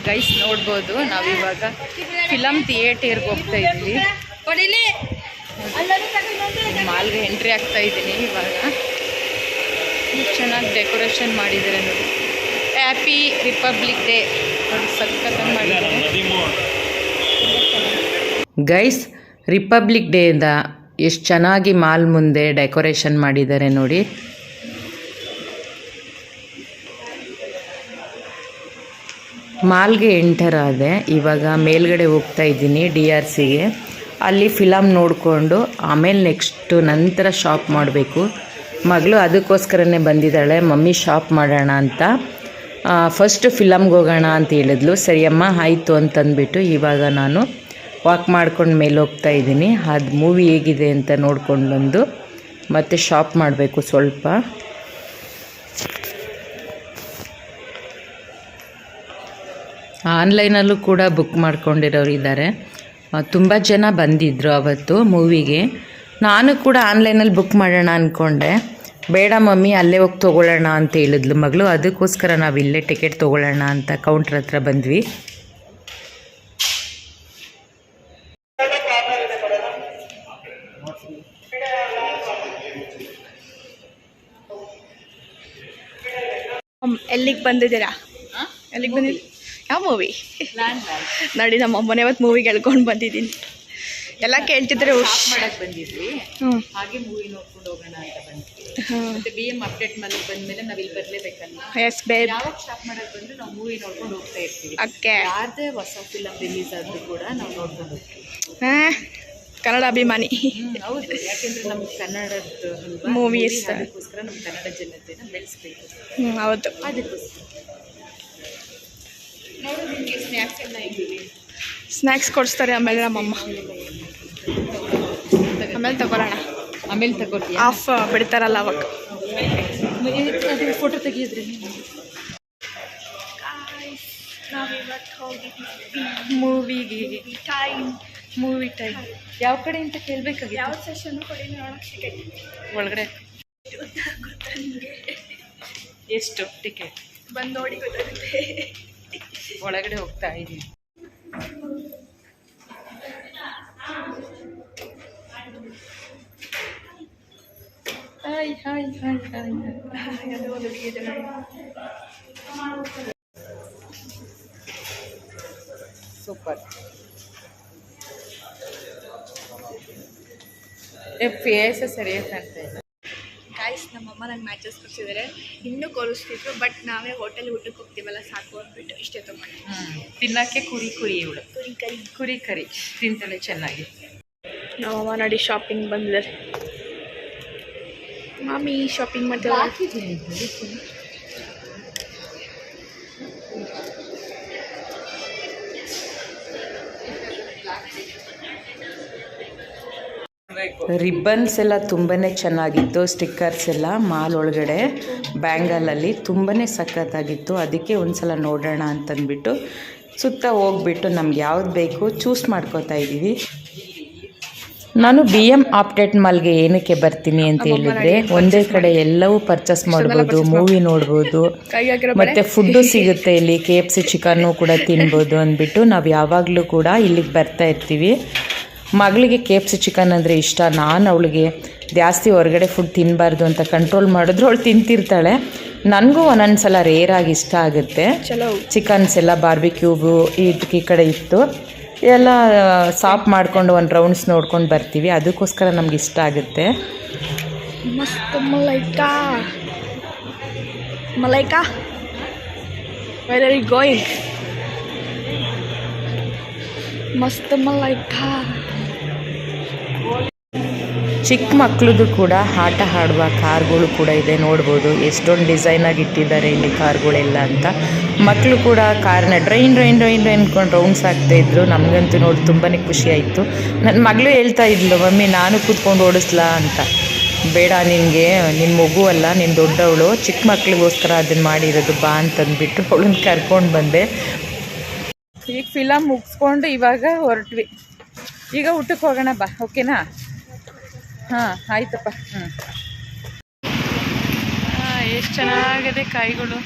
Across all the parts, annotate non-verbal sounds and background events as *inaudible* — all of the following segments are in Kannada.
ಗೈಸ್ ನೋಡ್ಬೋದು ನಾವಿವಾಗ ಫಿಲಮ್ ಥಿಯೇಟರ್ಗೆ ಹೋಗ್ತಾ ಇದ್ವಿ ಮಾಲ್ಗೆ ಎಂಟ್ರಿ ಆಗ್ತಾ ಇದ್ದೀನಿ ಇವಾಗ ಚೆನ್ನಾಗಿ ಡೆಕೋರೇಷನ್ ಮಾಡಿದ್ದಾರೆ ನೋಡಿ ಹ್ಯಾಪಿ ರಿಪಬ್ಲಿಕ್ ಡೇ ಸಖತ್ತಾಗಿ ಮಾಡಿದ್ದಾರೆ ಗೈಸ್ ರಿಪಬ್ಲಿಕ್ ಡೇಯಿಂದ ಎಷ್ಟು ಚೆನ್ನಾಗಿ ಮಾಲ್ ಮುಂದೆ ಡೆಕೋರೇಷನ್ ಮಾಡಿದ್ದಾರೆ ನೋಡಿ. ಮಾಲ್ಗೆ ಎಂಟರ್ ಆದೆ. ಇವಾಗ ಮೇಲ್ಗಡೆ ಹೋಗ್ತಾ ಇದ್ದೀನಿ ಡಿ ಆರ್ ಸಿಗೆ. ಅಲ್ಲಿ ಫಿಲಮ್ ನೋಡಿಕೊಂಡು ಆಮೇಲೆ ನೆಕ್ಸ್ಟು ನಂತರ ಶಾಪ್ ಮಾಡಬೇಕು. ಮಗಳು ಅದಕ್ಕೋಸ್ಕರನೇ ಬಂದಿದ್ದಾಳೆ. ಮಮ್ಮಿ ಶಾಪ್ ಮಾಡೋಣ ಅಂತ. ಫಸ್ಟ್ ಫಿಲಮ್ಗೆ ಹೋಗೋಣ ಅಂತ ಹೇಳಿದ್ಲು. ಸರಿಯಮ್ಮ, ಆಯಿತು ಅಂತಂದ್ಬಿಟ್ಟು ಇವಾಗ ನಾನು ವಾಕ್ ಮಾಡ್ಕೊಂಡು ಮೇಲೆ ಹೋಗ್ತಾ ಇದ್ದೀನಿ. ಅದು ಮೂವಿ ಹೇಗಿದೆ ಅಂತ ನೋಡ್ಕೊಂಡು ಬಂದು ಮತ್ತೆ ಶಾಪ್ ಮಾಡಬೇಕು ಸ್ವಲ್ಪ. ಆನ್ಲೈನಲ್ಲೂ ಕೂಡ ಬುಕ್ ಮಾಡ್ಕೊಂಡಿರೋರು ಇದ್ದಾರೆ ತುಂಬ ಜನ ಬಂದಿದ್ದರು ಅವತ್ತು ಮೂವಿಗೆ ನಾನು ಕೂಡ ಆನ್ಲೈನಲ್ಲಿ ಬುಕ್ ಮಾಡೋಣ ಅಂದ್ಕೊಂಡೆ ಬೇಡ ಮಮ್ಮಿ, ಅಲ್ಲೇ ಹೋಗಿ ತೊಗೊಳ್ಳೋಣ ಅಂತ ಹೇಳಿದ್ಲು ಮಗಳು. ಅದಕ್ಕೋಸ್ಕರ ನಾವು ಇಲ್ಲೇ ಟಿಕೆಟ್ ತೊಗೊಳ್ಳೋಣ ಅಂತ ಕೌಂಟ್ರ್ ಹತ್ರ ಬಂದ್ವಿ. ಎಲ್ಲಿಗೆ ಬಂದಿದ್ದೀರಾ? ಎಲ್ಲಿಗೆ ಬಂದಿದ್ದೀರಿ ಯಾವ ಮೂವಿ? ನೋಡಿ ನಮ್ಮ ಅಮ್ಮನೇ ಇವತ್ತು ಮೂವಿಗೆ ಗೆಳ್ಕೊಂಡು ಬಂದಿದ್ದೀನಿ. ಎಲ್ಲ ಕೇಳ್ತಿದ್ರೆ ಬಂದಿದ್ವಿ. ಹಾಗೆ ಮೂವಿ ನೋಡ್ಕೊಂಡು ಹೋಗೋಣ ಅಂತ ಬಂದ್ವಿ. ಬಿ ಎಂ ಅಪ್ಡೇಟ್ ಮೇಲೆ ಬಂದ್ಮೇಲೆ ನಾವು ಇಲ್ಲಿ ಬರಲೇಬೇಕಲ್ಲ ಎಸ್ ಬೇ ಯಾವಾಗ ಸ್ಟಾಪ್ ಮಾಡೋಕೆ ಬಂದ್ರೆ ನಾವು ಮೂವಿ ನೋಡ್ಕೊಂಡು ಹೋಗ್ತಾ ಇರ್ತೀವಿ. ಯಾರದೇ ಹೊಸ ಫಿಲಮ್ ರಿಲೀಸ್ ಆದ್ರೂ ಕೂಡ ನಾವು ನೋಡ್ಕೊಂಡು ಹೋಗ್ತೀವಿ. ಕನ್ನಡ ಅಭಿಮಾನಿ ಹೌದು. ಯಾಕೆಂದ್ರೆ ನಮಗೆ ಕನ್ನಡದ್ದು ಮೂವೀಸ್ ಅದಕ್ಕೋಸ್ಕರ ನಮ್ಮ ಕನ್ನಡ ಜನತೆನ ಬೆಳೆಸ್ಬೇಕು. ಹ್ಞೂ ಹೌದು. ಅದಕ್ಕೋಸ್ಕರ. ನೋಡು ನಿಮಗೆ ಸ್ನ್ಯಾಕ್ಸ್ ಎಲ್ಲ ಇದ್ದೀವಿ ಸ್ನ್ಯಾಕ್ಸ್ ಕೊಡಿಸ್ತಾರೆ ಆಮೇಲೆ ನಮ್ಮಮ್ಮ ಆಮೇಲೆ ತಗೊಳ್ಳೋಣ. ಆಮೇಲೆ ತಗೋತೀಯ? ಆಫ್ ಬಿಡ್ತಾರಲ್ಲ ಅವಾಗ. ಫೋಟೋ ತೆಗಿಯೋದ್ರಿ ಮೂವಿಗೆ ಟೈಮ್ ಮೂವಿ ಟೈಮ್ ಯಾವ ಕಡೆ ಅಂತ ಕೇಳ್ಬೇಕಾಗಿತ್ತು? ಯಾವ ಸೆಷನ್ ಕೊಡಿ ನೋಡೋಕ್ಕೆ ಒಳಗಡೆ. ಎಷ್ಟು ಟಿಕೆಟ್ ಬಂದು ನೋಡಿ ಗೊತ್ತಾಗುತ್ತೆ. ಒಳಗಡೆ ಹೋಗ್ತಾ ಇದ್ದೀವಿ ಹಾಯ್ ಹಾಯ್ ಹಾಯ್ ಹಾಯ್ ಅದು ಒಂದು ಹುಡುಗಿ ಇದೆ ನೋಡಿ. ಸೂಪರ್ ಫೇಸ್ ಸರಿ ಕಾಣ್ತಾ ಇಲ್ಲ ಗಾಯ್ಸ್ ನಮ್ಮಮ್ಮ ನಂಗೆ ಮ್ಯಾಚಸ್ ಕೊಡ್ಸಿದ್ದಾರೆ ಇನ್ನೂ ಕೊರಿಸ್ತಿದ್ರು ಬಟ್ ನಾವೇ ಹೋಟೆಲ್ ಊಟಕ್ಕೆ ಹೋಗ್ತೀವಲ್ಲ ಸಾಕು ಅಂದ್ಬಿಟ್ಟು ಇಷ್ಟೇ ತೊಗೊಂಡು. ತಿನ್ನಕ್ಕೆ ಕುರಿ ಕುರಿ ಇವಳು. ಕುರಿ ಕರಿ. ಕುರಿ ಕರಿ ತಿಂತಾಳೆ ಚೆನ್ನಾಗಿ. ನಮ್ಮಮ್ಮ ನೋಡಿ ಶಾಪಿಂಗ್ ಬಂದಿದ್ದಾರೆ ಮಾಮಿ ಶಾಪಿಂಗ್ ಮಾಡ್ತೀವಲ್ಲ ರಿಬ್ಬನ್ಸ್ ಎಲ್ಲ ತುಂಬಾ ಚೆನ್ನಾಗಿತ್ತು ಸ್ಟಿಕ್ಕರ್ಸ್ ಎಲ್ಲ ಮಾಲ್ ಒಳಗಡೆ ಬ್ಯಾಂಗಲಲ್ಲಿ ತುಂಬಾ ಸಖತ್ತಾಗಿತ್ತು. ಅದಕ್ಕೆ ಒಂದ್ಸಲ ನೋಡೋಣ ಅಂತಂದ್ಬಿಟ್ಟು ಸುತ್ತ ಹೋಗ್ಬಿಟ್ಟು ನಮ್ಗೆ ಯಾವ್ದು ಬೇಕು ಚೂಸ್ ಮಾಡ್ಕೋತಾ ಇದ್ದೀವಿ ನಾನು ಬಿ ಎಂ ಆಪ್ಟೇಟ್ ಮಾಲ್ಗೆ ಏನಕ್ಕೆ ಬರ್ತೀನಿ ಅಂತ ಹೇಳಿದ್ರೆ ಒಂದೇ ಕಡೆ ಎಲ್ಲವೂ ಪರ್ಚೇಸ್ ಮಾಡ್ಬೋದು ಮೂವಿ ನೋಡ್ಬೋದು ಮತ್ತು ಫುಡ್ಡು ಸಿಗುತ್ತೆ ಇಲ್ಲಿ ಕೆ ಎಫ್ ಸಿ ಚಿಕನ್ನು ಕೂಡ ತಿನ್ಬೋದು ಅಂದ್ಬಿಟ್ಟು ನಾವು ಯಾವಾಗಲೂ ಕೂಡ ಇಲ್ಲಿಗೆ ಬರ್ತಾ ಇರ್ತೀವಿ. ಮಗಳಿಗೆ ಕೆ ಎಫ್ ಸಿ ಚಿಕನ್ ಅಂದರೆ ಇಷ್ಟ. ನಾನು ಅವಳಿಗೆ ಜಾಸ್ತಿ ಹೊರಗಡೆ ಫುಡ್ ತಿನ್ನಬಾರ್ದು ಅಂತ ಕಂಟ್ರೋಲ್ ಮಾಡಿದ್ರು. ಅವಳು ತಿಂತಿರ್ತಾಳೆ. ನನಗೂ ಒಂದೊಂದು ಸಲ ರೇರಾಗಿ ಇಷ್ಟ ಆಗುತ್ತೆ. ಚಲೋ. ಚಿಕನ್ಸ್ ಎಲ್ಲ ಬಾರ್ಬಿಕ್ಯೂಬು ಈ ಕಡೆ ಇತ್ತು. ಎಲ್ಲ ಸಾಪ್ ಮಾಡಿಕೊಂಡು ಒಂದು ರೌಂಡ್ಸ್ ನೋಡ್ಕೊಂಡು ಬರ್ತೀವಿ. ಅದಕ್ಕೋಸ್ಕರ ನಮ್ಗೆ ಇಷ್ಟ ಆಗುತ್ತೆ. ಮಸ್ತ್ Malaika. Malaika. Where are you going ಮಸ್ತ್ ಮಲೈಕಾ. ಚಿಕ್ಕ ಮಕ್ಕಳದು ಕೂಡ ಆಟ ಆಡುವ ಕಾರ್ಗಳು ಕೂಡ ಇದೆ, ನೋಡ್ಬೋದು. ಎಷ್ಟೊಂದು ಡಿಸೈನಾಗಿ ಇಟ್ಟಿದ್ದಾರೆ ಇಲ್ಲಿ ಕಾರ್ಗಳೆಲ್ಲ ಅಂತ. ಮಕ್ಕಳು ಕೂಡ ಕಾರ್ನ ಡ್ರೈನ್ ಡ್ರೈನ್ ಡ್ರೈನ್ ಅಂದ್ಕೊಂಡು ರೌಂಡ್ಸ್ ಆಗ್ತಾ ಇದ್ರು. ನಮಗಂತೂ ನೋಡಿ ತುಂಬಾ ಖುಷಿ ಆಯಿತು. ನನ್ನ ಮಗಳು ಹೇಳ್ತಾ ಇದ್ಲು, ಮಮ್ಮಿ, ನಾನು ಕೂತ್ಕೊಂಡು ಓಡಿಸ್ಲಾ ಅಂತ. ಬೇಡ ನಿನಗೆ ನಿನ್ನ ಮಗು ಅಲ್ಲ ನಿನ್ನ ದೊಡ್ಡವಳು. ಚಿಕ್ಕ ಮಕ್ಕಳಿಗೋಸ್ಕರ ಅದನ್ನು ಮಾಡಿರೋದು ಬಾ ಅಂತಂದ್ಬಿಟ್ಟು ಅವಳನ್ನ ಕರ್ಕೊಂಡು ಬಂದೆ. ಈಗ ಫಿಲಮ್ ಮುಗಿಸ್ಕೊಂಡು ಇವಾಗ ಹೊರಟ್ವಿ. ಈಗ ಊಟಕ್ಕೆ ಹೋಗೋಣ ಬಾ ಓಕೆನಾ ಹಾಂ ಆಯ್ತಪ್ಪ. ಹ್ಞೂ ಎಷ್ಟು ಚೆನ್ನಾಗಿದೆ ಕಾಯಿಗಳು?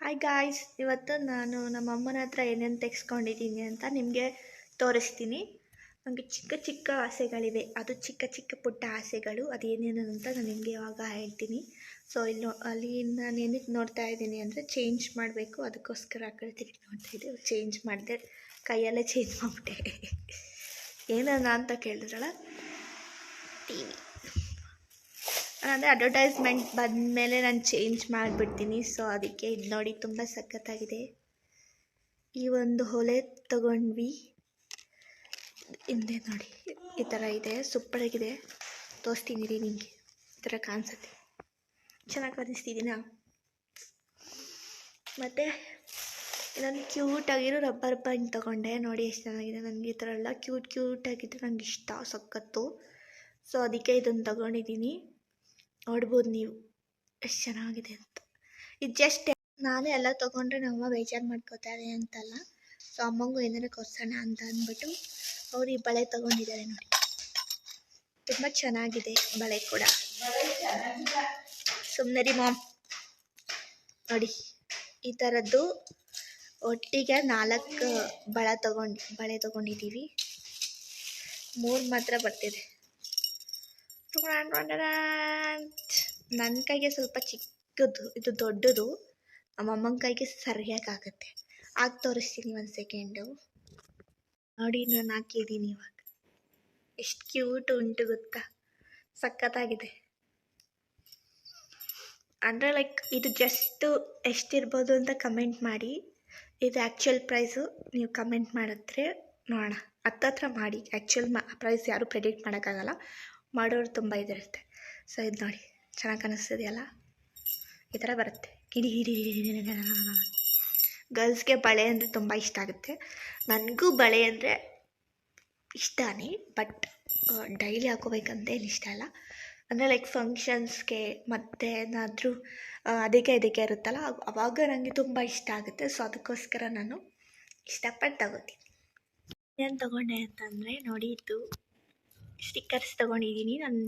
ಹಾಯ್ ಗಾಯ್ಸ್ ಇವತ್ತು ನಾನು ನಮ್ಮ ಅಮ್ಮನ ಹತ್ರ ಏನೇನು ತೆಗೆಸ್ಕೊಂಡಿದ್ದೀನಿ ಅಂತ ನಿಮಗೆ ತೋರಿಸ್ತೀನಿ. ನನಗೆ ಚಿಕ್ಕ ಚಿಕ್ಕ ಆಸೆಗಳಿವೆ. ಅದು ಚಿಕ್ಕ ಚಿಕ್ಕ ಪುಟ್ಟ ಆಸೆಗಳು ಅದು ಏನೇನು ಅಂತ ನಾನು ನಿಮಗೆ ಇವಾಗ ಹೇಳ್ತೀನಿ. ಸೊ ಇಲ್ಲಿ ನೋ- ಅಲ್ಲಿ ನಾನು ಏನಕ್ಕೆ ನೋಡ್ತಾ ಇದ್ದೀನಿ ಅಂದರೆ ಚೇಂಜ್ ಮಾಡಬೇಕು. ಅದಕ್ಕೋಸ್ಕರ ಆ ಕಡೆ ತಿರುಗಿ ನೋಡ್ತಾ ಇದ್ದೆ. ಚೇಂಜ್ ಮಾಡಿದೆ. ಕೈಯಲ್ಲೇ ಚೇಂಜ್ ಮಾಡಿಬಿಟ್ಟೆ. *laughs* ಏನನ್ನ ಅಂತ ಕೇಳಿದ್ರಲ್ಲ? ವಿ ಅಂದರೆ ಅಡ್ವರ್ಟೈಸ್ಮೆಂಟ್ ಬಂದಮೇಲೆ ನಾನು ಚೇಂಜ್ ಮಾಡಿಬಿಡ್ತೀನಿ. ಸೊ ಅದಕ್ಕೆ ಇದು ನೋಡಿ ತುಂಬ ಸಖತ್ತಾಗಿದೆ. ಈ ಒಂದು ಹೊಲೆ ತಗೊಂಡ್ವಿ. ಹಿಂದೆ ನೋಡಿ, ಈ ಥರ ಇದೆ. ಸೂಪರಾಗಿದೆ ತೋರಿಸ್ತೀನಿ ರೀ ನಿಮಗೆ. ಈ ಥರ ಕಾಣಿಸುತ್ತೆ. ಚೆನ್ನಾಗಿ ಕಾಣಿಸ್ತಿದ್ದೀನಾ ಮತ್ತು ಇನ್ನೊಂದು ಕ್ಯೂಟಾಗಿರೋ ರಬ್ಬರ್ ಬ್ಯಾಂಡ್ ತೊಗೊಂಡೆ. ನೋಡಿ ಎಷ್ಟು ಚೆನ್ನಾಗಿದೆ. ನನಗೆ ಈ ಥರ ಎಲ್ಲ ಕ್ಯೂಟ್ ಕ್ಯೂಟಾಗಿದ್ದರೆ ನನಗೆ ಇಷ್ಟ. ಸಖತ್ತು. ಸೊ ಅದಕ್ಕೆ ಇದನ್ನು ತಗೊಂಡಿದ್ದೀನಿ. ನೋಡ್ಬೋದು ನೀವು. ಎಷ್ಟು ಚೆನ್ನಾಗಿದೆ ಅಂತ. ಇದು ಜಸ್ಟ್ ನಾನೇ ಎಲ್ಲ ತೊಗೊಂಡ್ರೆ ನಮ್ಮ ಬೇಜಾರು ಮಾಡ್ಕೋತಾರೆ ಅಂತಲ್ಲ. ಸೊ ಅಮ್ಮಂಗೂ ಏನಾರು ಕೊಡ್ಸೋಣ ಅಂತ ಅಂದ್ಬಿಟ್ಟು ಅವ್ರು ಈ ಬಳೆ ತೊಗೊಂಡಿದ್ದಾರೆ ನೋಡಿ. ತುಂಬ ಚೆನ್ನಾಗಿದೆ ಬಳೆ ಕೂಡ. ಸುಮ್ಮನೆ ರೀ ಮಾಮ್. ನೋಡಿ, ಈ ಥರದ್ದು ಒಟ್ಟಿಗೆ ನಾಲ್ಕು ಬಳೆ ತಗೊಂಡು, ಬಳೆ ತೊಗೊಂಡಿದ್ದೀವಿ. ಮೂರು ಮಾತ್ರ ಬರ್ತಿದೆ. ನನ್ನ ಕೈಗೆ ಸ್ವಲ್ಪ ಚಿಕ್ಕದು, ಇದು ದೊಡ್ಡದು ನಮ್ಮ ಅಮ್ಮನ ಕೈಗೆ ಸರಿಯಾಗಿ ಆಗುತ್ತೆ. ಆಗ ತೋರಿಸ್ತೀನಿ ಒಂದು ಸೆಕೆಂಡು. ನೋಡಿ ನಾನು ಹಾಕಿದ್ದೀನಿ ಇವಾಗ. ಎಷ್ಟು ಕ್ಯೂಟ್ ಉಂಟು ಗೊತ್ತಾ? ಸಖತ್ತಾಗಿದೆ. ಅಂದರೆ ಲೈಕ್, ಇದು ಜಸ್ಟು ಎಷ್ಟಿರ್ಬೋದು ಅಂತ ಕಮೆಂಟ್ ಮಾಡಿ. ಇದು ಆ್ಯಕ್ಚುಯಲ್ ಪ್ರೈಸು, ನೀವು ಕಮೆಂಟ್ ಮಾಡಿದ್ರೆ ನೋಡೋಣ. ಹತ್ತತ್ರ ಮಾಡಿ. ಆ್ಯಕ್ಚುಯಲ್ ಪ್ರೈಸ್ ಯಾರೂ ಪ್ರೆಡಿಕ್ಟ್ ಮಾಡೋಕ್ಕಾಗಲ್ಲ. ಮಾಡೋರು ತುಂಬ ಇದಿರುತ್ತೆ ಸೊ ಇದು ನೋಡಿ. ಚೆನ್ನಾಗಿ ಕಾಣಿಸ್ತಿದೆಯಲ್ಲ? ಈ ಥರ ಬರುತ್ತೆ. ಗಿಡಿ ಗಿಡಿ ಗರ್ಲ್ಸ್ಗೆ ಬಳೆ ಅಂದರೆ ತುಂಬ ಇಷ್ಟ ಆಗುತ್ತೆ. ನನಗೂ ಬಳೆ ಅಂದರೆ ಇಷ್ಟನೇ, ಬಟ್ ಡೈಲಿ ಹಾಕೋಬೇಕಂತ ಏನು ಇಷ್ಟ ಇಲ್ಲ. ಅಂದರೆ ಲೈಕ್ ಫಂಕ್ಷನ್ಸ್ಗೆ ಮತ್ತು ಏನಾದರೂ ಅದಕ್ಕೆ ಇದಕ್ಕೆ ಇರುತ್ತಲ್ಲ ಅವಾಗ ನನಗೆ ತುಂಬ ಇಷ್ಟ ಆಗುತ್ತೆ. ಸೊ ಅದಕ್ಕೋಸ್ಕರ ನಾನು ಇಷ್ಟಪಟ್ಟು ತಗೋತೀನಿ. ಏನು ತಗೊಂಡೆ ಅಂತಂದರೆ ನೋಡಿ ಇದು. ಸ್ಟಿಕ್ಕರ್ಸ್ ತೊಗೊಂಡಿದ್ದೀನಿ ನಾನು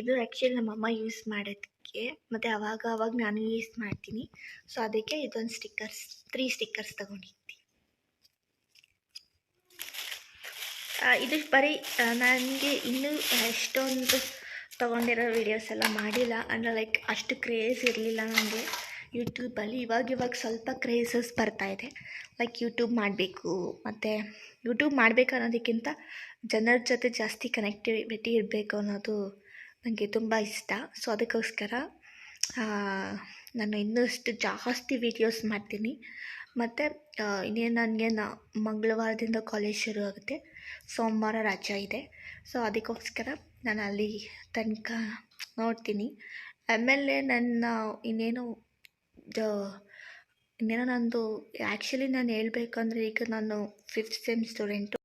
ಇದು ಆ್ಯಕ್ಚುಲಿ ನಮ್ಮಮ್ಮ ಯೂಸ್ ಮಾಡೋದಕ್ಕೆ ಮತ್ತು ಅವಾಗ ಅವಾಗ ನಾನು ಯೂಸ್ ಮಾಡ್ತೀನಿ. ಸೊ ಅದಕ್ಕೆ ಇದೊಂದು ಸ್ಟಿಕ್ಕರ್ಸ್ ತ್ರೀ ಸ್ಟಿಕ್ಕರ್ಸ್ ತೊಗೊಂಡಿದ್ದೀನಿ ಇದು ಬರೀ ನನಗೆ ಇನ್ನೂ ಎಷ್ಟೊಂದು ತೊಗೊಂಡಿರೋ ವೀಡಿಯೋಸ್ ಎಲ್ಲ ಮಾಡಿಲ್ಲ. ಅಂದರೆ ಲೈಕ್ ಅಷ್ಟು ಕ್ರೇಜ್ ಇರಲಿಲ್ಲ ನನಗೆ ಯೂಟ್ಯೂಬಲ್ಲಿ ಇವಾಗ ಇವಾಗ ಸ್ವಲ್ಪ ಕ್ರೇಜಸ್ ಬರ್ತಾಯಿದೆ ಲೈಕ್ ಯೂಟ್ಯೂಬ್ ಮಾಡಬೇಕು, ಮತ್ತು ಯೂಟ್ಯೂಬ್ ಮಾಡಬೇಕು ಅನ್ನೋದಕ್ಕಿಂತ ಜನರ ಜೊತೆ ಜಾಸ್ತಿ ಕನೆಕ್ಟಿವಿಟಿ ಇರಬೇಕು ಅನ್ನೋದು ನನಗೆ ತುಂಬ ಇಷ್ಟ. ಸೊ ಅದಕ್ಕೋಸ್ಕರ ನಾನು ಇನ್ನಷ್ಟು ಜಾಸ್ತಿ ವೀಡಿಯೋಸ್ ಮಾಡ್ತೀನಿ. ಮತ್ತು ಇನ್ನೇನು ನನಗೆ ನ, ಮಂಗಳವಾರದಿಂದ ಕಾಲೇಜ್ ಶುರು ಆಗುತ್ತೆ. ಸೋಮವಾರ ರಜೆ ಇದೆ. ಸೊ ಅದಕ್ಕೋಸ್ಕರ ನಾನು ಅಲ್ಲಿ ತನಕ ನೋಡ್ತೀನಿ. ಆಮೇಲೆ ನನ್ನ ಇನ್ನೇನು ಇನ್ನೇನೋ ನಂದು ಆ್ಯಕ್ಚುಲಿ ನಾನು ಹೇಳ್ಬೇಕಂದ್ರೆ ಈಗ ನಾನು ಫಿಫ್ತ್ ಸೆಮ್ ಸ್ಟೂಡೆಂಟು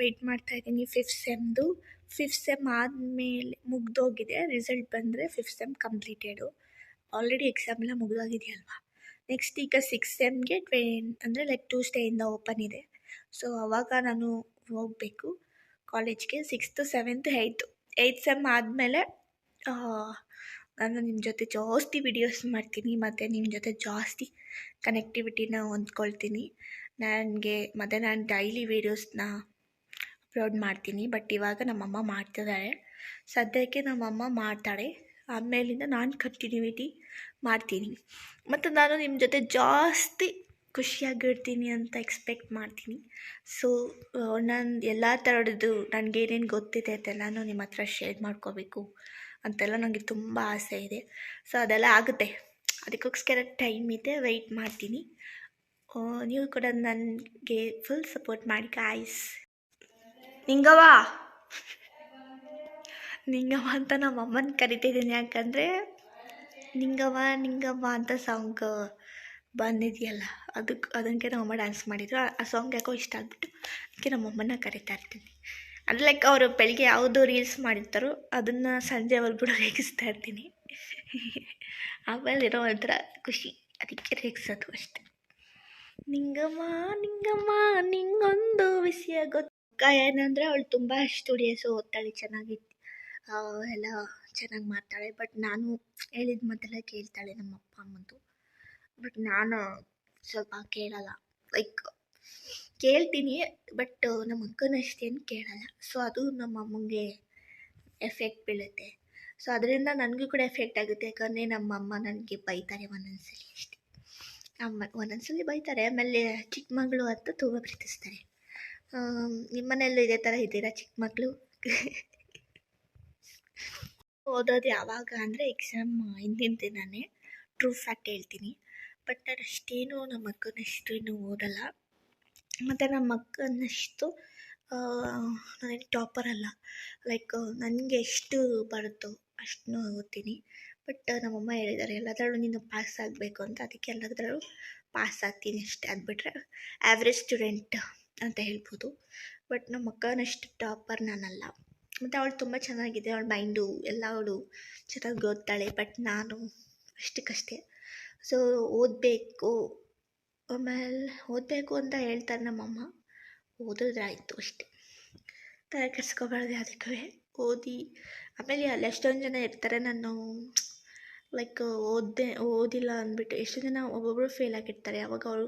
ವೆಯ್ಟ್ ಮಾಡ್ತಾ ಇದ್ದೀನಿ ಫಿಫ್ತ್ ಸೆಮ್ದು ಫಿಫ್ತ್ ಸೆಮ್ ಆದಮೇಲೆ ಮುಗ್ದೋಗಿದೆ ರಿಸಲ್ಟ್ ಬಂದರೆ fifth sem completed already exam ಎಲ್ಲ ಮುಗ್ದೋಗಿದೆಯಲ್ವಾ? ನೆಕ್ಸ್ಟ್ ಈಗ ಸಿಕ್ಸ್ ಸೆಮ್ಗೆ ಟ್ವೆನ್ ಅಂದರೆ ಲೈಕ್ ಟ್ಯೂಸ್ಡೇಯಿಂದ ಓಪನ್ ಇದೆ. ಸೊ ಅವಾಗ ನಾನು ಹೋಗಬೇಕು. ಕಾಲೇಜ್ಗೆ sixth seventh eighth eighth sem ಆದಮೇಲೆ ನಾನು ನಿಮ್ಮ ಜೊತೆ ಜಾಸ್ತಿ ವಿಡಿಯೋಸ್ ಮಾಡ್ತೀನಿ, ಮತ್ತು ನಿಮ್ಮ ಜೊತೆ ಜಾಸ್ತಿ ಕನೆಕ್ಟಿವಿಟಿನ ಹೊಂದ್ಕೊಳ್ತೀನಿ. ನನಗೆ, ಮತ್ತು ನಾನು ಡೈಲಿ ವೀಡಿಯೋಸ್ನ ಅಪ್ಲೋಡ್ ಮಾಡ್ತೀನಿ ಬಟ್ ಇವಾಗ ನಮ್ಮಮ್ಮ ಮಾಡ್ತಿದ್ದಾರೆ ಸದ್ಯಕ್ಕೆ ನಮ್ಮಮ್ಮ ಮಾಡ್ತಾಳೆ. ಆಮೇಲಿಂದ ನಾನು ಕಂಟಿನ್ಯೂಟಿ ಮಾಡ್ತೀನಿ. ಮತ್ತು ನಾನು ನಿಮ್ಮ ಜೊತೆ ಜಾಸ್ತಿ ಖುಷಿಯಾಗಿರ್ತೀನಿ ಅಂತ ಎಕ್ಸ್ಪೆಕ್ಟ್ ಮಾಡ್ತೀನಿ. ಸೊ ನಾನು ಎಲ್ಲ ಥರದ್ದು ನನಗೇನೇನು ಗೊತ್ತಿದೆ ಅದೆಲ್ಲನೂ ನಿಮ್ಮ ಹತ್ರ ಶೇರ್ ಮಾಡ್ಕೋಬೇಕು. ಅಂತೆಲ್ಲ ನನಗೆ ತುಂಬ ಆಸೆ ಇದೆ. ಸೊ ಅದೆಲ್ಲ ಆಗುತ್ತೆ. ಅದಕ್ಕೋಸ್ಕರ ಟೈಮ್ ಇದೆ ವೆಯ್ಟ್ ಮಾಡ್ತೀನಿ. ನೀವು ಕೂಡ ನನಗೆ ಫುಲ್ ಸಪೋರ್ಟ್ ಮಾಡಿ ಕಾಯಿಸ್ ನಿಂಗವ್ವ? ನಿಂಗವ್ವ ಅಂತ ನಮ್ಮ ಅಮ್ಮನ ಕರಿತಿದ್ದೀನಿ. ಯಾಕಂದರೆ ನಿಂಗವ್ವ ನಿಂಗವ್ವ ಅಂತ ಸಾಂಗ್ ಬಂದಿದೆಯಲ್ಲ ಅದಕ್ಕೆ ಅದಕ್ಕೆ ನಮ್ಮಮ್ಮ ಡ್ಯಾನ್ಸ್ ಮಾಡಿದ್ರು. ಆ- ಸಾಂಗ್ ಯಾಕೋ ಇಷ್ಟ ಆಗ್ಬಿಟ್ಟು, ಅದಕ್ಕೆ ನಮ್ಮಮ್ಮನ ಕರಿತಾ ಇರ್ತೀನಿ. ಅದು ಲೈಕ್ ಅವರು ಬೆಳಿಗ್ಗೆ ಯಾವುದು ರೀಲ್ಸ್ ಮಾಡಿರ್ತಾರೋ ಅದನ್ನು ಸಂಜೆವರೆಗೂ ರೇಗಿಸ್ತಾ ಇರ್ತೀನಿ. ಆಮೇಲೆ ಇರೋ ಒಂಥರ ಖುಷಿ. ಅದಕ್ಕೆ ರೇಗಿಸೋದು ಅಷ್ಟೆ. ನಿಂಗಮ್ಮ ನಿಂಗಮ್ಮ ನಿಂಗೊಂದು ವಿಷಯ ಗೊತ್ತ ಏನಂದರೆ ಅವಳು ತುಂಬ ಸ್ಟುಡಿಯೋಸ್ ಓದ್ತಾಳೆ ಚೆನ್ನಾಗಿ ಎಲ್ಲ ಚೆನ್ನಾಗಿ ಮಾಡ್ತಾಳೆ. ಬಟ್ ನಾನು ಹೇಳಿದ ಮಾತೆಲ್ಲ ಕೇಳ್ತಾಳೆ ನಮ್ಮ ಅಪ್ಪ ಅಮ್ಮಂದು. ಬಟ್ ನಾನು ಸ್ವಲ್ಪ ಕೇಳಲ್ಲ. ಲೈಕ್ ಕೇಳ್ತೀನಿ ಬಟ್ ನಮ್ಮ ಅಕ್ಕನಷ್ಟೇನು ಕೇಳಲ್ಲ. ಸೊ ಅದು ನಮ್ಮ ಅಮ್ಮಂಗೆ ಎಫೆಕ್ಟ್ ಬೀಳುತ್ತೆ. ಸೊ ಅದರಿಂದ ನನಗೂ ಕೂಡ ಎಫೆಕ್ಟ್ ಆಗುತ್ತೆ. ಯಾಕಂದರೆ ನಮ್ಮ ಅಮ್ಮ ನನಗೆ ಬೈತಾರೆ ಒಂದೊಂದ್ಸಲಿ ಅಷ್ಟೇ. ಅಮ್ಮ ಒಂದೊಂದ್ಸಲಿ ಬೈತಾರೆ, ಆಮೇಲೆ ಚಿಕ್ಕ ಮಗಳು ಅಂತ ತುಂಬ ಪ್ರೀತಿಸ್ತಾರೆ. ನಿಮ್ಮ ಮನೆಯಲ್ಲೂ ಇದೇ ಥರ ಇದ್ದೀರಾ ಚಿಕ್ಕ ಮಕ್ಕಳು ಓದೋದು ಯಾವಾಗ ಅಂದರೆ ಎಕ್ಸಾಮ್ ಹಿಂದಿನ ದಿನವೇ ಟ್ರೂ ಫ್ಯಾಕ್ಟ್ ಹೇಳ್ತೀನಿ. ಬಟ್ ನಾನು ಅಷ್ಟೇನು ನಮ್ಮ ಅಕ್ಕನಷ್ಟು ಇನ್ನೂ ಓದಲ್ಲ. ಮತ್ತು ನಮ್ಮ ಅಕ್ಕನಷ್ಟು ನಾನೇನು ಟಾಪರ್ ಅಲ್ಲ. ಲೈಕ್ ನನಗೆ ಎಷ್ಟು ಬರುತ್ತೋ ಅಷ್ಟನ್ನು ಓದ್ತೀನಿ. ಬಟ್ ನಮ್ಮಮ್ಮ ಹೇಳಿದ್ದಾರೆ ಎಲ್ಲದರಲ್ಲೂ ನೀನು ಪಾಸ್ ಆಗಬೇಕು ಅಂತ. ಅದಕ್ಕೆ ಎಲ್ಲದರಲ್ಲೂ ಪಾಸ್ ಆಗ್ತೀನಿ ಅಷ್ಟೇ ಅದು ಬಿಟ್ಟರೆ ಆ್ಯಾವ್ರೇಜ್ ಸ್ಟೂಡೆಂಟ್ ಅಂತ ಹೇಳ್ಬೋದು. ಬಟ್ ನಮ್ಮ ಅಕ್ಕನಷ್ಟು ಟಾಪರ್ ನಾನಲ್ಲ. ಮತ್ತು ಅವಳು ತುಂಬ ಚೆನ್ನಾಗಿದೆ. ಅವಳ ಮೈಂಡು ಎಲ್ಲ ಅವಳು ಚೆನ್ನಾಗಿ ಓದ್ತಾಳೆ. ಬಟ್ ನಾನು ಅಷ್ಟಕ್ಕಷ್ಟೇ. ಸೊ ಓದಬೇಕು. ಆಮೇಲೆ ಓದಬೇಕು ಅಂತ ಹೇಳ್ತಾರೆ ನಮ್ಮಮ್ಮ. ಓದಿದ್ರೆ ಆಯಿತು ಅಷ್ಟೇ. ತಲೆ ಕೆಡ್ಸ್ಕೋಬಾರ್ದು ಅದಕ್ಕೆ ಓದಿ. ಆಮೇಲೆ ಅಲ್ಲಿ ಎಷ್ಟೊಂದು ಜನ ಇರ್ತಾರೆ ನಾನು ಲೈಕ್ ಓದ್ದೆ, ಓದಿಲ್ಲ ಅಂದ್ಬಿಟ್ಟು ಎಷ್ಟು ಜನ ಒಬ್ಬೊಬ್ಬರು ಫೇಲ್ ಆಗಿರ್ತಾರೆ. ಅವಾಗ ಅವರು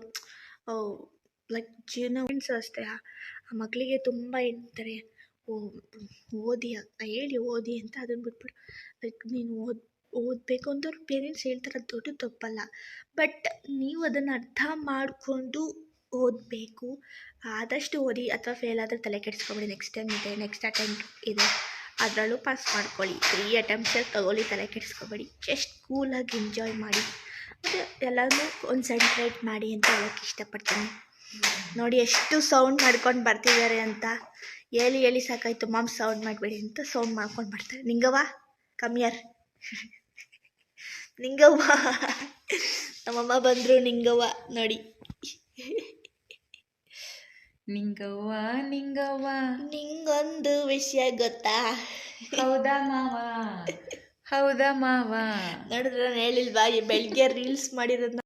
ಲೈಕ್ ಜೀವನ ಫ್ರೆಂಡ್ಸು ಅಷ್ಟೇ. ಆ ಮಕ್ಕಳಿಗೆ ತುಂಬ ಹೇಳ್ತಾರೆ ಓದಿ ಹೇಳಿ ಓದಿ ಅಂತ ಅದನ್ನು ಬಿಟ್ಬಿಟ್ಟು ಲೈಕ್ ನೀನು ಓದ್ ಓದಬೇಕು ಅಂತ ಪೇರೆಂಟ್ಸ್ ಹೇಳ್ತಾರೆ ಅದು ದೊಡ್ಡ ತಪ್ಪಲ್ಲ. ಬಟ್ ನೀವು ಅದನ್ನು ಅರ್ಥ ಮಾಡಿಕೊಂಡು ಓದಬೇಕು. ಆದಷ್ಟು ಓದಿ ಅಥವಾ ಫೇಲ್ ಆದರೆ ತಲೆ ಕೆಡಿಸ್ಕೊಬೇಡಿ. ನೆಕ್ಸ್ಟ್ ಟೈಮ್ ಇದೆ ನೆಕ್ಸ್ಟ್ ಅಟೆಂಪ್ಟ್ ಇದೆ. ಅದರಲ್ಲೂ ಪಾಸ್ ಮಾಡ್ಕೊಳ್ಳಿ. ತ್ರೀ ಅಟೆಂಪ್ಟ್ಸಲ್ಲಿ ತಗೊಳ್ಳಿ, ತಲೆ ಕೆಡಿಸ್ಕೊಬೇಡಿ. ಜಸ್ಟ್ ಕೂಲಾಗಿ ಎಂಜಾಯ್ ಮಾಡಿ. ಮತ್ತು ಎಲ್ಲನೂ ಕಾನ್ಸಂಟ್ರೇಟ್ ಮಾಡಿ ಅಂತ ಹೇಳೋಕ್ಕೆ ಇಷ್ಟಪಡ್ತೀನಿ. ನೋಡಿ ಎಷ್ಟು ಸೌಂಡ್ ಮಾಡ್ಕೊಂಡು ಬರ್ತಿದ್ದಾರೆ ಅಂತ. ಹೇಳಿ ಹೇಳಿ ಸಾಕಾಯ್ತು. ಮಾಮ್ ಸೌಂಡ್ ಮಾಡಬೇಡಿ ಅಂತ ಸೌಂಡ್ ಮಾಡ್ಕೊಂಡು ಬರ್ತಾರೆ. ನಿಂಗವ್ವ ಕಮ್ಮಿಯಾರ್ *laughs* ನಿಂಗವ್ವ. ನಮ್ಮಮ್ಮ ಬಂದರು ನಿಂಗವ್ವ ನೋಡಿ. ನಿಂಗವ್ವ ನಿಂಗವ್ವ. ನಿಂಗೊಂದು ವಿಷಯ ಗೊತ್ತಾ? ಹೌದಾ ಮಾವ? ಹೌದಾ ಮಾವ? ನೋಡಿದ್ರೆ ನಾನು ಹೇಳಿಲ್ವಾ ಬೆಳಿಗ್ಗೆ ಬೆಳಗ್ಗೆ ರೀಲ್ಸ್ ಮಾಡಿರೋದನ್ನ